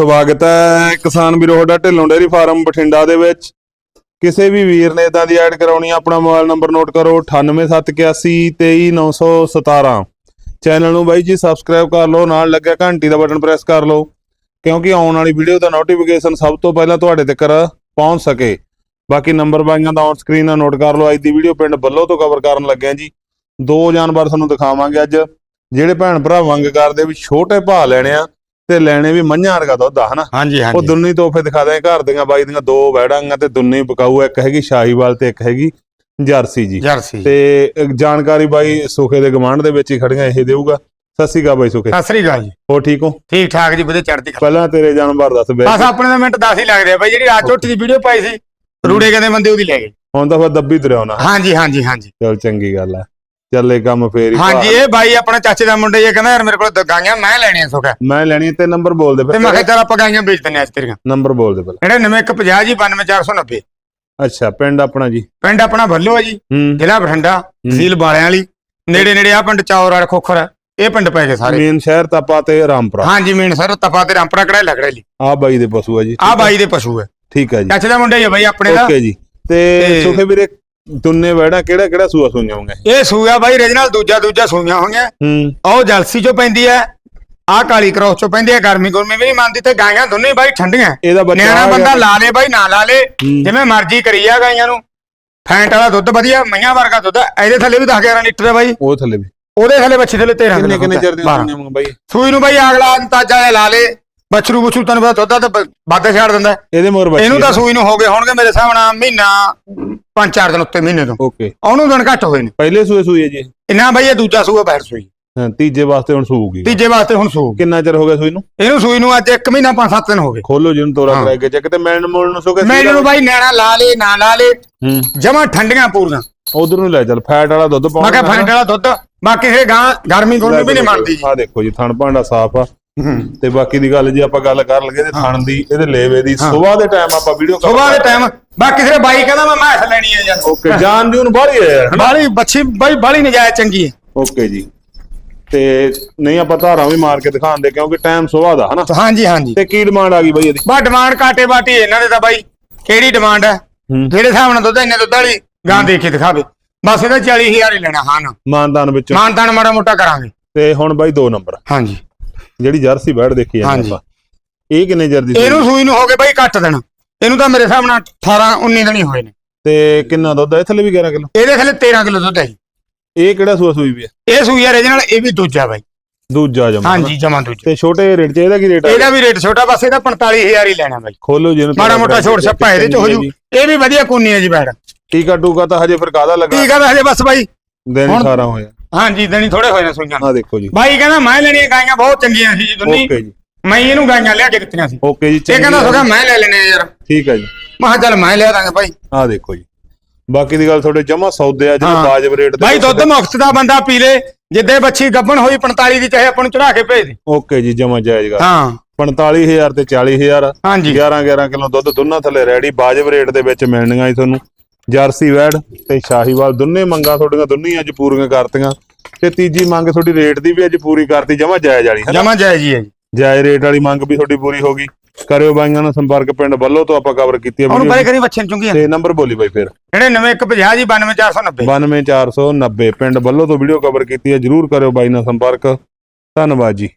ਸਵਾਗਤ ਹੈ ਕਿਸਾਨ ਵੀਰੋ, ਤੁਹਾਡਾ ਢਿੱਲੋਂ ਡੇਅਰੀ ਫਾਰਮ ਬਠਿੰਡਾ ਦੇ ਵਿੱਚ। ਕਿਸੇ ਵੀ ਵੀਰ ਨੇ ਇਦਾਂ ਦੀ ਐਡ ਕਰਾਉਣੀ ਆਪਣਾ ਮੋਬਾਈਲ ਨੰਬਰ ਨੋਟ ਕਰੋ 9871823917 ਚੈਨਲ ਨੂੰ ਬਾਈ ਜੀ ਸਬਸਕ੍ਰਾਈਬ ਕਰ ਲਓ, ਨਾਲ ਲੱਗਿਆ ਘੰਟੀ ਦਾ ਬਟਨ ਪ੍ਰੈਸ ਕਰ ਲਓ, ਕਿਉਂਕਿ ਆਉਣ ਵਾਲੀ ਵੀਡੀਓ ਦਾ ਨੋਟੀਫਿਕੇਸ਼ਨ ਸਭ ਤੋਂ ਪਹਿਲਾਂ ਤੁਹਾਡੇ ਤੱਕ ਪਹੁੰਚ ਸਕੇ। ਬਾਕੀ ਨੰਬਰ ਬਾਈਆਂ ਦਾ ਔਨ ਸਕਰੀਨ ਨਾਲ ਨੋਟ ਕਰ ਲਓ, ਅੱਜ ਦੀ ਵੀਡੀਓ ਪਿੰਡ ਬੱਲੋ ਤੋਂ ਕਵਰ ਕਰਨ ਲੱਗਿਆ ਜੀ। ਦੋ ਜਾਨਵਰ ਤੁਹਾਨੂੰ ਦਿਖਾਵਾਂਗੇ ਅੱਜ, ਜਿਹੜੇ ਭੈਣ ਭਰਾ ਮੰਗ ਕਰਦੇ ਵੀ ਛੋਟੇ ਭਾਅ ਲੈਣੇ ਆ ਤੇ ਲੈਣੇ ਵੀ ਮੱਝਾਂ ਵਰਗਾ ਦੁੱਧ ਆ ਹਨਾ? ਹਾਂਜੀ ਉਹ ਦੁੰਨੀ ਤੋਹਫੇ ਦਿਖਾ ਦੇ ਘਰ ਦੀਆਂ ਬਾਈ ਦੀਆਂ ਦੋ ਵੈੜਾਂਗਾ ਤੇ ਦੁੰਨੀ ਬਕਾਊ ਆ, ਇੱਕ ਹੈਗੀ ਸ਼ਾਹੀਵਾਲ ਤੇ ਇੱਕ ਹੈਗੀ ਜਰਸੀ ਜੀ। ਜਰਸੀ ਤੇ ਜਾਣਕਾਰੀ ਬਾਈ ਸੁਖੇ ਦੇ ਗਵਾਂਢ ਦੇ ਵਿੱਚ ਹੀ ਖੜੀਆਂ ਇਹ ਦੇਊਗਾ। ਸਤਿ ਸ਼੍ਰੀ ਅਕਾਲ ਬਾਈ ਸੁਖੇ। ਸਤਿ ਸ੍ਰੀ ਅਕਾਲ ਜੀ। ਹੋ ਠੀਕ ਹੋ? ਠੀਕ ਠਾਕ ਜੀ ਵਧੀਆ ਚੜ੍ਹਦੀ ਕਲਾ। ਪਹਿਲਾਂ ਤੇਰੇ ਜਾਨਵਰ ਦੱਸ ਬੈ। ਬਸ ਆਪਣੇ ਦਾ ਮਿੰਟ 10 ਹੀ ਲੱਗਦੇ ਆ ਬਾਈ ਜਿਹੜੀ ਰਾਤ ਝੋਟੀ ਦੀ ਵੀਡੀਓ ਪਾਈ ਸੀ ਰੂੜੇ ਕਹਿੰਦੇ ਬੰਦੇ ਉਹਦੀ ਲੈ ਗਏ। ਹੁਣ ਤਾਂ ਫਿਰ ਦੱਬੀ ਤੁਰਿਆ ਹੋਣਾ। ਹਾਂਜੀ ਹਾਂਜੀ ਹਾਂਜੀ। ਚਲ ਚੰਗੀ ਗੱਲ ਆ। ਚੱਲੇ ਕੰਮ ਫੇਰ ਹੀ ਹਾਂਜੀ ਇਹ ਬਾਈ ਆਪਣਾ ਚਾਚੇ ਦਾ ਮੁੰਡਾ ਇਹ ਕਹਿੰਦਾ ਯਾਰ ਮੇਰੇ ਕੋਲ ਗਾਈਆਂ ਮੈਂ ਲੈਣੀਆਂ ਸੁਖਾ ਮੈਂ ਲੈਣੀ ਤੇ ਨੰਬਰ ਬੋਲ ਦੇ ਤੇ ਫਿਰ। ਮੈਂ ਕਿਹਾ ਚੱਲ ਆਪਾਂ ਗਾਈਆਂ ਵੇਚ ਦਿੰਨੇ ਅੱਜ ਤੇਰੀਆਂ। ਨੰਬਰ ਬੋਲ ਦੇ ਪਹਿਲਾਂ। 9150 ਜੀ 92490 ਅੱਛਾ ਪਿੰਡ ਆਪਣਾ ਜੀ। ਪਿੰਡ ਆਪਣਾ ਭੱਲੋ ਹੈ ਜੀ ਹੂੰ। ਜ਼ਿਲ੍ਹਾ ਬਠਿੰਡਾ ਤਹਿਸੀਲ ਬਾਲਿਆਂ ਵਾਲੀ। ਨੇੜੇ ਨੇੜੇ ਆ ਪਿੰਡ ਚੌਰ ਵਾਲ ਖੋਖਰ ਹੈ। ਇਹ ਪਿੰਡ ਪੈ ਗਏ ਸਾਰੇ। ਮੇਨ ਸ਼ਹਿਰ ਤਪਾ ਤੇ ਰਾਮਪੁਰਾ। ਹਾਂਜੀ ਮੇਨ ਸਰ ਤਪਾ ਤੇ ਰਾਮਪੁਰਾ ਕੜਾ ਲੱਗੜਾ ਲਈ। ਆ ਬਾਈ ਦੇ ਪਸ਼ੂ ਆ ਜੀ ਆ। ਬਾਈ ਦੇ ਪਸ਼ੂ ਹੈ। ਠੀਕ ਹੈ ਜੀ। ਚਾਚੇ ਦਾ ਮੁੰਡਾ ਹੀ ਹੈ ਬਾਈ ਆਪਣੇ ਦਾ। ਓਕੇ ਜੀ। ਤੇ ਤੇ- ਸੁਖੇ ਵੀਰੇ ਦੁੰਨੇ ਵੈੜਾ ਕਿਹੜਾ ਕਿਹੜਾ ਸੂਆ ਸੁਈਆਂ ਹੋਣਗੇ ਇਹ ਸੂਆ ਬਾਈ ਰੀਜਨਲ ਦੂਜਾ ਦੂਜਾ ਸੂਈਆਂ ਹੋਈਆਂ ਹੂੰ ਉਹ ਜਲਸੀ ਚੋਂ ਪੈਂਦੀ ਹੈ ਆਹ ਕਾਲੀ ਕ੍ਰੋਸ ਚੋਂ ਪੈਂਦੀ ਹੈ ਗਰਮੀ ਗੁਰਮੀ ਵੀ ਨਹੀਂ ਮੰਨਦੀ ਤੇ ਗਾਈਆਂ ਦੋਨੇ ਬਾਈ ਠੰਡੀਆਂ ਇਹਦਾ ਬੱਚਾ ਨਿਆਣਾ ਆ ਗਿਆ। ਬੰਦਾ ਲਾ ਲੇ ਬਾਈ ਨਾ ਲਾ ਲੇ ਹੂੰ। ਜਿਵੇਂ ਮਰਜ਼ੀ ਕਰੀ ਆ ਗਾਈਆਂ ਨੂੰ ਫੈਂਟ ਵਾਲਾ ਦੁੱਧ ਵਧੀਆ ਮਈਆਂ ਵਰਗਾ ਦੁੱਧ ਹੈ। ਇਹਦੇ ਥੱਲੇ ਵੀ 10 11 ਲੀਟਰ ਹੈ ਬਾਈ ਉਹ ਥੱਲੇ ਵੀ ਉਹਦੇ ਥੱਲੇ ਬੱਚੇ ਥੱਲੇ 13 ਕਿੰਨੇ ਕਿੰਨੇ ਚਿਰ ਦੀਆਂ। ਸੁਈਆਂ ਹੋਣਗੀਆਂ ਬਾਈ ਸੂਈ ਨੂੰ ਬਾਈ ਅਗਲਾ ਅੰਤਾਜਾ ਲਾ ਲੇ ਬਛਰੂ ਬਛਰੂ ਤੈਨੂੰ ਪਤਾ ਦੁੱਧ ਤਾਂ ਵੱਧ ਛੱਡ ਦਿੰਦਾ। ਇਹਦੇ ਮੋਰ ਬੱਚੇ ਇਹਨੂੰ ਤਾਂ ਸੂਈ ਨੂੰ ਹੋ ਗਏ ਹੋਣਗੇ ਮੇਰੇ ਹਿਸਾਬ ਨਾਲ ਮਹੀਨਾ ਪੰਜ ਚਾਰ ਦਿਨ ਉੱਤੇ ਮਹੀਨੇ ਤੋਂ। ਓਕੇ। ਉਹਨੂੰ ਦਿਨ ਘੱਟ ਹੋਏ ਨੇ। ਪਹਿਲੇ ਸੂਏ ਸੂਈ ਹੈ ਜੀ? ਇਹਨਾਂ ਬਾਈ ਇਹ ਦੂਜਾ ਸੂਆ ਬੈਠ ਸੂਈ। ਹਾਂ ਤੀਜੇ ਵਾਸਤੇ ਹੁਣ ਸੂਊਗੀ। ਤੀਜੇ ਵਾਸਤੇ ਹੁਣ ਸੂ ਕਿੰਨਾ ਚਿਰ ਹੋ ਗਿਆ ਸੂਈ ਨੂੰ? ਇਹਨੂੰ ਸੂਈ ਨੂੰ ਅੱਜ 1 ਮਹੀਨਾ 5-7 ਦਿਨ ਹੋ ਗਏ। ਖੋਲੋ ਜਿਹਨੂੰ ਤੋਰਾ। ਕਰਾ ਕੇ ਚੱਕ ਤੇ ਮੈਨ ਮੋਲ ਨੂੰ ਸੁਕੇ ਮੈਂ ਇਹਨੂੰ ਬਾਈ ਨੈਣਾ ਲਾ ਲੇ ਨਾ ਲਾ ਲੇ। ਜਮਾ ਠੰਡੀਆਂ ਪੂਰੀਆਂ। ਉਧਰ ਨੂੰ ਲੈ ਚੱਲ ਫੈਟ ਵਾਲਾ ਦੁੱਧ ਪਾਉਣਾ ਮੈਂ ਕਿਹਾ ਫੈਂਟ ਵਾਲਾ ਦੁੱਧ। ਬਾਕੀ ਇਹ ਗਾਂ ਗਰਮੀ ਗੁਰਮੀ ਵੀ ਨਹੀਂ ਮੰਨਦੀ ਜੀ। ਆ ਦੇਖੋ ਜੀ ਥਣ ਭਾਂਡਾ ਸਾਫ਼ ਆ। ਤੇ ਬਾਕੀ ਦੀ ਗੱਲ ਜੇ ਆਪਾਂ ਗੱਲ ਕਰ ਲਈਏ ਤੇ ਥਣ ਦੀ ਇਹਦੇ ਲੇਵੇ ਦੀ ਸਵੇਰ ਦੇ ਟਾਈਮ ਆਪਾਂ ਵੀਡੀਓ ਸੁਬਾਹ ਦੇ ਟਾਈਮ ਬਾਕੀ ਸਿਰੇ ਬਾਈ ਕਹਿੰਦਾ ਮੈਂ ਮੈਸ ਲੈਣੀ ਹੈ ਯਾਰ। ਓਕੇ ਜਾਨ ਜੂਨ ਬਾਹਲੀ ਹੈ ਯਾਰ? ਬਾਲੀ ਬੱਚੀ ਬਾਈ ਬਾਲੀ ਨਜਾਇਜ਼ ਚੰਗੀ ਹੈ। ਓਕੇ ਜੀ। ਤੇ ਨਹੀਂ ਆਪਾਂ ਧਾਰਾਂ ਵੀ ਮਾਰ ਕੇ ਦਿਖਾਉਂਦੇ ਕਿਉਂਕਿ ਟਾਈਮ ਸਵੇਰ ਦਾ ਹਨਾ? ਹਾਂਜੀ ਹਾਂਜੀ। ਤੇ ਕੀ ਡਿਮਾਂਡ ਆ ਗਈ ਬਾਈ ਇਹਦੀ? ਬਾ ਡਿਮਾਂਡ ਕਾਟੇ ਬਾਟੀ ਇਹਨਾਂ ਦੇ ਤਾਂ ਬਾਈ ਕਿਹੜੀ ਡਿਮਾਂਡ ਹੈ? ਜਿਹੜੇ ਹਿਸਾਬ ਨਾਲ ਦੁੱਧ ਇੰਨੇ ਦੁੱਧ ਵਾਲੀ ਗਾਂ ਦੇ ਕੇ ਦਿਖਾਵੇ ਬਸ ਇਹਦਾ 40000 ਹੀ ਲੈਣਾ ਹਾਂ ਨਾ। ਮਾਨਦਾਨ ਵਿੱਚੋਂ। ਮਾਨਤਾਨ ਮਾੜਾ ਮੋਟਾ ਕਰਾਂਗੇ। ਤੇ ਹੁਣ ਬਾਈ ਦੋ ਨੰਬਰ ਹਾਂਜੀ। ਜਿਹੜੀ ਜਰਸੀ ਬੈੜ ਦੇਖੀ ਜਾਂਦੇ ਹਾਂਜੀ। ਆਪਾਂ। ਇਹ ਕਿੰਨੇ ਚਿਰ ਦੀ? ਇਹਨੂੰ ਸੂਈ ਨੂੰ ਹੋ ਗਏ ਬਾਈ ਕੱਟ ਦੇਣਾ ਇਹਨੂੰ ਤਾਂ ਮੇਰੇ ਹਿਸਾਬ ਨਾਲ 18 19 ਦਿਨ ਹੀ ਹੋਏ ਨੇ। ਤੇ ਕਿੰਨਾ ਦੁੱਧ ਹੈ ਥੱਲੇ ਵੀ 11 ਕਿਲੋ? ਇਹਦੇ ਥੱਲੇ 13 ਕਿਲੋ ਦੁੱਧ ਹੈ ਜੀ। ਇਹ ਕਿਹੜਾ ਸੂਆ ਸੂਈ ਵੀ ਹੈ ਇਹ ਸੂਈ ਹੈ ਨਾਲ ਇਹ ਵੀ ਦੂਜਾ ਬਾਈ। ਦੂਜਾ ਜਮਾ। ਹਾਂਜੀ ਜਮਾ ਦੂਜਾ। ਤੇ ਛੋਟੇ ਰੇਟ 'ਚ ਇਹਦਾ ਕੀ ਰੇਟ ਆ? ਇਹਦਾ ਵੀ ਰੇਟ ਛੋਟਾ ਬਸ ਇਹਦਾ 45000 ਹੀ ਲੈਣਾ ਬਾਈ। ਖੋਲੋ ਜਿਹਨੂੰ ਮਾੜਾ ਮੋਟਾ ਛੋਟ ਛੱਪਾ ਇਹਦੇ ਚ ਹੋ ਜੂ। ਇਹ ਵੀ ਵਧੀਆ ਕੋਨੀ ਹੈ ਜੀ ਬੈੜ ਟੀਕਾ ਟੂਕਾ ਤਾਂ ਹਜੇ ਫਿਰ ਕਾਦਾ ਲੱਗਾ? ਠੀਕ ਆ ਹਜੇ ਬਸ ਬਾਈ। ਦਿਨ ਹੁਣ- 18 ਹੋਇਆ। ਹਾਂਜੀ ਦਿਨੀ ਥੋੜੇ ਹੋਏ ਨੇ ਸੂਈਆਂ। ਆ ਦੇਖੋ ਜੀ। ਬਾਈ ਕਹਿੰਦਾ ਮੈਂ ਲੈਣੀਆਂ ਗਾਈਆਂ ਬਹੁਤ ਚੰਗੀਆਂ ਸੀ ਜੀ ਦੁਨੀ। ਓਕੇ ਜੀ। ਮੈਂ ਇਹਨੂੰ ਗਾਈਆਂ ਲਿਆ ਕੇ ਦਿੱਤੀਆਂ ਸੀ। ਓਕੇ ਜੀ ਇਹ ਕਹਿੰਦਾ। ਸੋਗਾ ਮੈਂ ਲੈ ਲੈਣੇ ਯਾਰ। ਠੀਕ ਹੈ ਜੀ। ਮੈਂ ਚੱਲ ਮੈਂ ਲਿਆ ਦਾਂਗਾ ਬਾਈ। ਆ ਦੇਖੋ ਜੀ। ਬਾਕੀ ਦੀ ਗੱਲ ਤੁਹਾਡੇ ਜਮਾ ਸੌਦੇ ਆ ਜਿਹੜੇ। ਵਾਜਬ ਰੇਟ ਦੇ ਵਿੱਚ ਦੁੱਧ ਮੁਕਤ ਦਾ ਬੰਦਾ ਪੀ ਲੇ ਜਿੱਦੇ ਬੱਚੀ ਗੱਭਣ ਹੋਈ 45 ਦੀ ਚਾਹੇ ਆਪਾਂ ਨੂੰ ਚੜਾ ਕੇ ਭੇਜ ਦੇ। ਓਕੇ ਜੀ ਜਮਾ ਜਾਇਜ਼ ਗੱਲ। ਹਾਂ। 45000 ਤੇ 40000 ਹਾਂਜੀ। 11 11 ਕਿਲੋ ਦੁੱਧ ਦੋਨਾਂ ਥੱਲੇ ਰੈਡੀ ਵਾਜਬ ਰੇਟ ਦੇ ਵਿੱਚ ਮਿਲਣੀਆਂ ਜੀ ਤੁਹਾਨੂੰ। ਜਰਸੀ ਵੈੜ ਤੇ ਸ਼ਾਹੀਵਾਲ ਦੋਨੇ ਮੰਗਾਂ ਤੁਹਾਡੀਆਂ ਦੋਨੇ ਅੱਜ ਪੂਰੀਆਂ ਕਰਤੀਆਂ। ਤੇ ਤੀਜੀ ਮੰਗ ਤੁਹਾਡੀ ਰੇਟ ਦੀ ਵੀ ਅੱਜ ਪੂਰੀ ਕਰਤੀ ਜਮਾ ਜਾਇਜ਼ ਵਾਲੀ ਹੈ ਜਮਾ ਜਾਇਜ਼ ਹੀ ਹੈ ਜੀ। ਜਾਇਜ਼ ਰੇਟ ਵਾਲੀ ਮੰਗ ਵੀ ਤੁਹਾਡੀ ਪੂਰੀ ਹੋ ਗਈ। ਕਰਿਓ ਬਾਈਆਂ ਨਾਲ ਸੰਪਰਕ ਪਿੰਡ ਵੱਲੋਂ ਤੋਂ ਆਪਾਂ ਕਵਰ ਕੀਤੀ ਹੈ ਉਹਨੂੰ ਵੀਡੀਓ ਪਰੇ ਕਰੀ ਬੱਚੇ ਚੁੰਗੀਆਂ। ਤੇ ਨੰਬਰ ਬੋਲੀ ਬਾਈ ਫਿਰ। ਜਿਹੜੇ ਨਵੇਂ 150 ਜੀ 92490 92490 ਪਿੰਡ ਵੱਲੋਂ ਤੋਂ ਵੀਡੀਓ ਕਵਰ ਕੀਤੀ ਹੈ ਜਰੂਰ ਕਰਿਓ ਬਾਈ ਨਾਲ ਸੰਪਰਕ। ਧੰਨਵਾਦ ਜੀ।